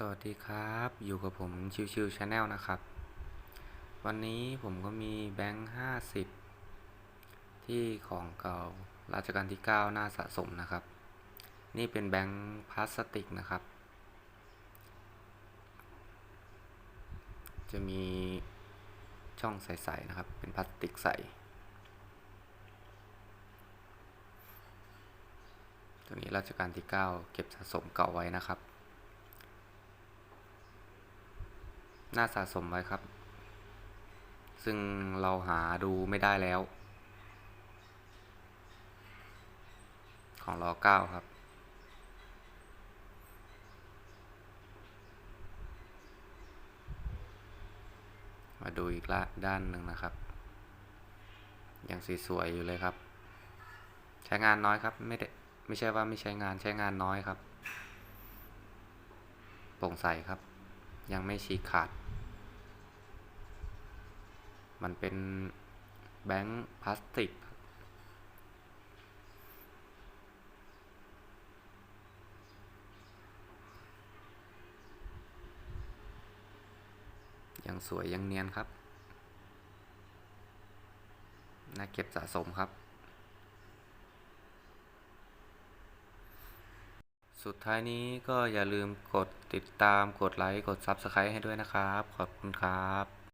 สวัสดีครับ อยู่กับผมชิวชิวชาแนลนะครับ วันนี้ผมก็มีแบงค์ห้าสิบที่ของเก่ารัชกาลที่9หน้าสะสมนะครับ นี่เป็นแบงค์พลาสติกนะครับ จะมีช่องใสๆนะครับ เป็นพลาสติกใส ตัวนี้รัชกาลที่9เก็บสะสมเก่าไว้นะครับ น่าสะสมไว้ครับ ซึ่งเราหาดูไม่ได้แล้ว ของรอเก้าครับ มาดูอีกละด้านหนึ่งนะครับ ยังสวยอยู่เลยครับ ใช้งานน้อยครับ ไม่ได้ไม่ใช่ว่าไม่ใช้งานใช้งานน้อยครับโปร่งใสครับ ยังไม่ฉีกขาด มันเป็นแบงค์พลาสติก ยังสวยยังเนียนครับ น่าเก็บสะสมครับ สุดท้ายนี้ก็อย่าลืมกดติดตามกดไลค์ กด Subscribe ให้ด้วยนะครับ ขอบคุณครับ